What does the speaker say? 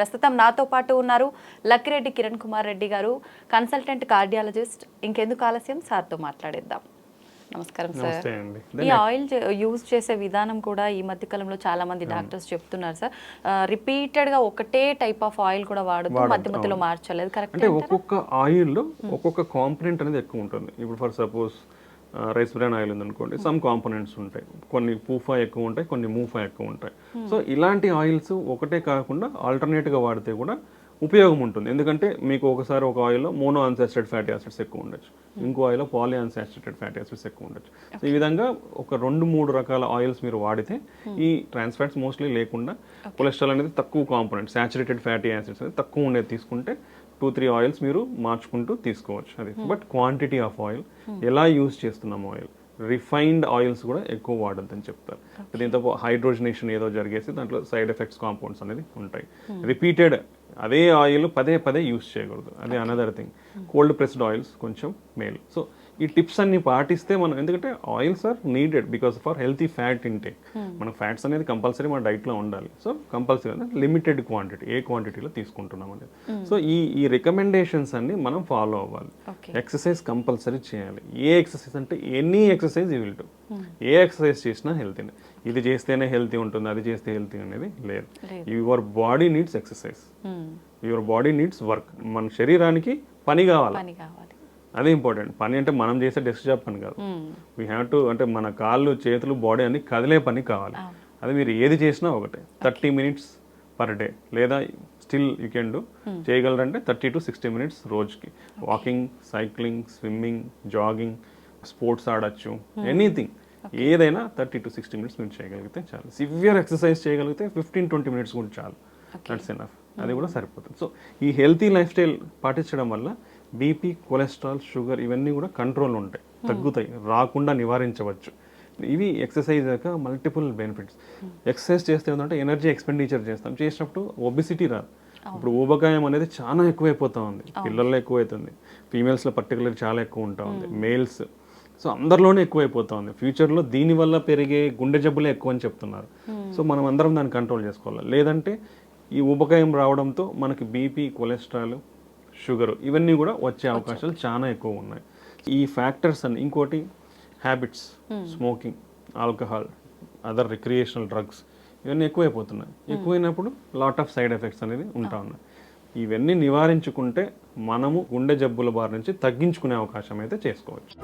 ప్రస్తుతం నాతో పాటు ఉన్నారు లక్కిరెడ్డి కిరణ్ కుమార్ రెడ్డి గారు కన్సల్టెంట్ కార్డియాలజిస్ట్. ఇంకెందుకు ఆలస్యం? సార్తో మాట్లాడేద్దాం. నమస్కారం సార్. ఈ ఆయిల్ యూజ్ చేసే విధానం కూడా ఈ మధ్య కాలంలో చాలా మంది డాక్టర్స్ చెప్తున్నారు సార్. రిపీటెడ్గా ఒకటే టైప్ ఆఫ్ ఆయిల్ కూడా వాడుతూ మధ్య మధ్యలో మార్చలేదు. కరెక్ట్ అంటే ఒక్కొక్క ఆయిల్లో ఒక్కొక్క కాంపనెంట్ అనేది ఎక్కువ ఉంటుంది. ఇప్పుడు for suppose rice bran oil ఉందనుకోండి సమ్ కాంపనెంట్స్ ఉంటాయి. కొన్ని పూఫా ఎక్కువ ఉంటాయి కొన్ని మూఫా ఎక్కువ ఉంటాయి. సో ఇలాంటి ఆయిల్స్ ఒకటే కాకుండా ఆల్టర్నేట్గా వాడితే కూడా ఉపయోగం ఉంటుంది. ఎందుకంటే మీకు ఒకసారి ఒక ఆయిల్లో మోనో అన్సాచురేటెడ్ ఫ్యాటీ యాసిడ్స్ ఎక్కువ ఉండొచ్చు. ఇంకో ఆయిల్లో పాలీ అన్సాచురేటెడ్ ఫ్యాటీ యాసిడ్స్ ఎక్కువ ఉండొచ్చు. సో ఈ విధంగా ఒక రెండు మూడు రకాల ఆయిల్స్ మీరు వాడితే ఈ ట్రాన్స్ ఫ్యాట్స్ మోస్ట్లీ లేకుండా కొలెస్ట్రాల్ అనేది తక్కువ కాంపోనెంట్ సాచురేటెడ్ ఫ్యాటీ యాసిడ్స్ అనేది తక్కువ ఉండేది తీసుకుంటే టూ త్రీ ఆయిల్స్ మీరు మార్చుకుంటూ తీసుకోవచ్చు అది. బట్ క్వాంటిటీ ఆఫ్ ఆయిల్ ఎలా యూస్ చేస్తున్నాం ఆయిల్? రిఫైన్డ్ ఆయిల్స్ కూడా ఎక్కువ వాడొద్దని చెప్తారు. దీంతో హైడ్రోజనేషన్ ఏదో జరిగేసి దాంట్లో సైడ్ ఎఫెక్ట్స్ కాంపౌండ్స్ అనేది ఉంటాయి. రిపీటెడ్ అదే ఆయిల్ పదే పదే యూస్ చేయకూడదు. అది another thing. Cold pressed oils కొంచెం మేల్. సో ఈ టిప్స్ అన్ని పాటిస్తే మనం ఎందుకంటే oils are needed because for healthy fat intake మన ఫ్యాట్స్ అనేది కంపల్సరీ మన డైట్లో ఉండాలి. సో కంపల్సరీ లిమిటెడ్ క్వాంటిటీ ఏ క్వాంటిటీలో తీసుకుంటున్నాం అనేది. సో ఈ ఈ రికమెండేషన్స్ అన్ని మనం ఫాలో అవ్వాలి. ఎక్సర్సైజ్ కంపల్సరీ చేయాలి. ఏ ఎక్సర్సైజ్ అంటే any exercise you will do A exercise చేసినా హెల్తీ ఇది చేస్తేనే హెల్తీ ఉంటుంది అది చేస్తే హెల్తీ అనేది లేదు. Your body needs exercise your body needs work మన శరీరానికి పని కావాలి. అదే ఇంపార్టెంట్. పని అంటే మనం చేసే డెస్క్ జాబ్ పని కాదు. వీ హ్యావ్ టు అంటే మన కాళ్ళు చేతులు బాడీ అన్ని కదిలే పని కావాలి. అది మీరు ఏది చేసినా ఒకటే. థర్టీ మినిట్స్ పర్ డే లేదా స్టిల్ యూ కెన్ డూ. చేయగలరంటే థర్టీ టు సిక్స్టీ మినిట్స్ రోజుకి. Walking cycling swimming jogging sports ఆడచ్చు ఎనీథింగ్. ఏదైనా థర్టీ టు సిక్స్టీ మినిట్స్ మీరు చేయగలిగితే చాలు. సివియర్ ఎక్సర్సైజ్ చేయగలిగితే ఫిఫ్టీన్ ట్వంటీ మినిట్స్ కూడా చాలు. దట్స్ ఎనఫ్ అది కూడా సరిపోతుంది. సో ఈ హెల్తీ లైఫ్ స్టైల్ పాటించడం వల్ల బీపీ కొలెస్ట్రాల్ షుగర్ ఇవన్నీ కూడా కంట్రోల్ ఉంటాయి. తగ్గుతాయి. రాకుండా నివారించవచ్చు. ఇవి ఎక్సర్సైజ్ యొక్క మల్టిపుల్ బెనిఫిట్స్ ఎక్సర్సైజ్ చేస్తే ఏంటంటే ఎనర్జీ ఎక్స్పెండిచర్ చేస్తాం. చేసినప్పుడు ఒబిసిటీ రాదు. ఇప్పుడు ఊబకాయం అనేది చాలా ఎక్కువైపోతా ఉంది. పిల్లల్లో ఎక్కువైతుంది. ఫీమేల్స్లో పర్టికులర్ చాలా ఎక్కువ ఉంటా ఉంది. మేల్స్ సో అందరిలోనే ఎక్కువైపోతా ఉంది. ఫ్యూచర్లో దీనివల్ల పెరిగే గుండె జబ్బులే ఎక్కువ అని చెప్తున్నారు. సో మనం అందరం దాన్ని కంట్రోల్ చేసుకోవాలి? లేదంటే ఈ ఊబకాయం రావడంతో మనకి బీపీ కొలెస్ట్రాల్ షుగర్ ఇవన్నీ కూడా వచ్చే అవకాశాలు చాలా ఎక్కువ ఉన్నాయి. ఈ ఫ్యాక్టర్స్ అన్ని ఇంకోటి habits smoking alcohol other recreational drugs ఇవన్నీ ఎక్కువైపోతున్నాయి. ఎక్కువైనప్పుడు లాట్ ఆఫ్ సైడ్ ఎఫెక్ట్స్ అనేది ఉంటా ఉన్నాయి. ఇవన్నీ నివారించుకుంటే మనము గుండె జబ్బుల బారి నుంచి తగ్గించుకునే అవకాశం అయితే చేసుకోవచ్చు.